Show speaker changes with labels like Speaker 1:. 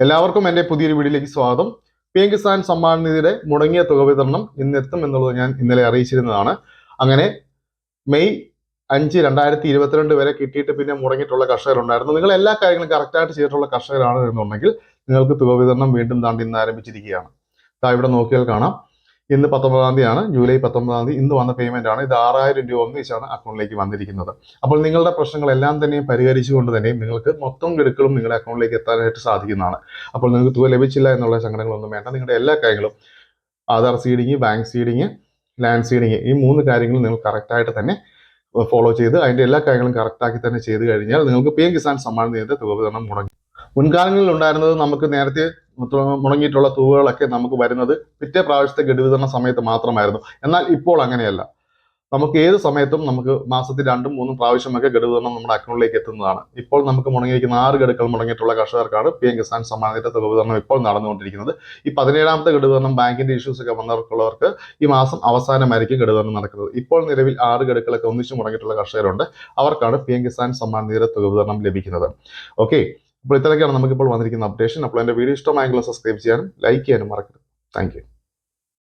Speaker 1: എല്ലാവർക്കും എന്റെ പുതിയൊരു വീഡിയോയിലേക്ക് സ്വാഗതം. പി എം കിസാൻ സമ്മാൻ നിധിയുടെ മുടങ്ങിയ തുക വിതരണം ഇന്ന് എത്തും എന്നുള്ളത് ഞാൻ ഇന്നലെ അറിയിച്ചിരുന്നതാണ്. അങ്ങനെ മെയ് അഞ്ച് രണ്ടായിരത്തി ഇരുപത്തിരണ്ട് വരെ കിട്ടിയിട്ട് പിന്നെ മുടങ്ങിയിട്ടുള്ള കർഷകരുണ്ടായിരുന്നു. നിങ്ങൾ എല്ലാ കാര്യങ്ങളും കറക്റ്റായിട്ട് ചെയ്തിട്ടുള്ള കർഷകരാണ് എന്നുണ്ടെങ്കിൽ നിങ്ങൾക്ക് തുക വിതരണം വീണ്ടും താണ്ടി ഇന്ന് ആരംഭിച്ചിരിക്കുകയാണ്. ഇവിടെ നോക്കിയാൽ കാണാം. ഇന്ന് പത്തൊമ്പതാം തീയതിയാണ്. ജൂലൈ പത്തൊമ്പതാം തീയതി ഇന്ന് വന്ന പേയ്മെന്റ് ആണ്. ഇത് ആറായിരം രൂപ ഒന്നിച്ചാണ് അക്കൗണ്ടിലേക്ക് വന്നിരിക്കുന്നത്. അപ്പോൾ നിങ്ങളുടെ പ്രശ്നങ്ങളെല്ലാം തന്നെയും പരിഹരിച്ചുകൊണ്ട് തന്നെ നിങ്ങൾക്ക് മൊത്തം ഗഡുക്കളും നിങ്ങളുടെ അക്കൗണ്ടിലേക്ക് എത്താനായിട്ട് സാധിക്കുന്നതാണ്. അപ്പോൾ നിങ്ങൾക്ക് തുക ലഭിച്ചില്ല എന്നുള്ള സങ്കടങ്ങളൊന്നും വേണ്ട. നിങ്ങളുടെ എല്ലാ കാര്യങ്ങളും Aadhaar seeding bank seeding land seeding ഈ മൂന്ന് കാര്യങ്ങളും നിങ്ങൾ കറക്റ്റായിട്ട് തന്നെ ഫോളോ ചെയ്ത് അതിന്റെ എല്ലാ കാര്യങ്ങളും കറക്റ്റാക്കി തന്നെ ചെയ്ത് കഴിഞ്ഞാൽ നിങ്ങൾക്ക് പി എം കിസാൻ സമ്മാൻ നിധിയുടെ തുക വിതരണം മുടങ്ങി. മുൻകാലങ്ങളിൽ ഉണ്ടായിരുന്നത് നമുക്ക് നേരത്തെ മുടങ്ങിയിട്ടുള്ള തുകകളൊക്കെ നമുക്ക് വരുന്നത് പിറ്റേ പ്രാവശ്യത്തെ ഗഡു വിതരണ സമയത്ത് മാത്രമായിരുന്നു. എന്നാൽ ഇപ്പോൾ അങ്ങനെയല്ല. നമുക്ക് ഏത് സമയത്തും നമുക്ക് മാസത്തിൽ രണ്ടും മൂന്നും പ്രാവശ്യമൊക്കെ ഗഡു വിതരണം നമ്മുടെ അക്കൗണ്ടിലേക്ക് എത്തുന്നതാണ്. ഇപ്പോൾ നമുക്ക് മുടങ്ങിയിരിക്കുന്ന ആറ് ഗഡുക്കൾ മുടങ്ങിയിട്ടുള്ള കർഷകർക്കാണ് പി എം കിസാൻ സമ്മാനത്തിന്റെ തുക വിതരണം ഇപ്പോൾ നടന്നുകൊണ്ടിരിക്കുന്നത്. ഈ പതിനേഴാമത്തെ ഗഡു വിതരണം ബാങ്കിന്റെ ഇഷ്യൂസ് ഒക്കെ വന്നവർക്കുള്ളവർക്ക് ഈ മാസം അവസാനമായിരിക്കും ഗഡു വിതരണം നടക്കുന്നത്. ഇപ്പോൾ നിലവിൽ ആറ് ഗഡുക്കളൊക്കെ ഒന്നിച്ച് മുടങ്ങിയിട്ടുള്ള കർഷകരുണ്ട്. അവർക്കാണ് പി എം കിസാൻ സമ്മാനത്തിന്റെ തുക വിതരണം ലഭിക്കുന്നത്. ഓക്കെ. അപ്പോൾ ഇത്രയൊക്കെയാണ് നമുക്കിപ്പോൾ വന്നിരിക്കുന്ന അപ്ഡേഷൻ അപ്പോൾ എന്റെ വീഡിയോ ഇഷ്ടമായെങ്കിൽ സബ്സ്ക്രൈബ് ചെയ്യാനും ലൈക്ക് ചെയ്യാനും മറക്കരുത്. താങ്ക്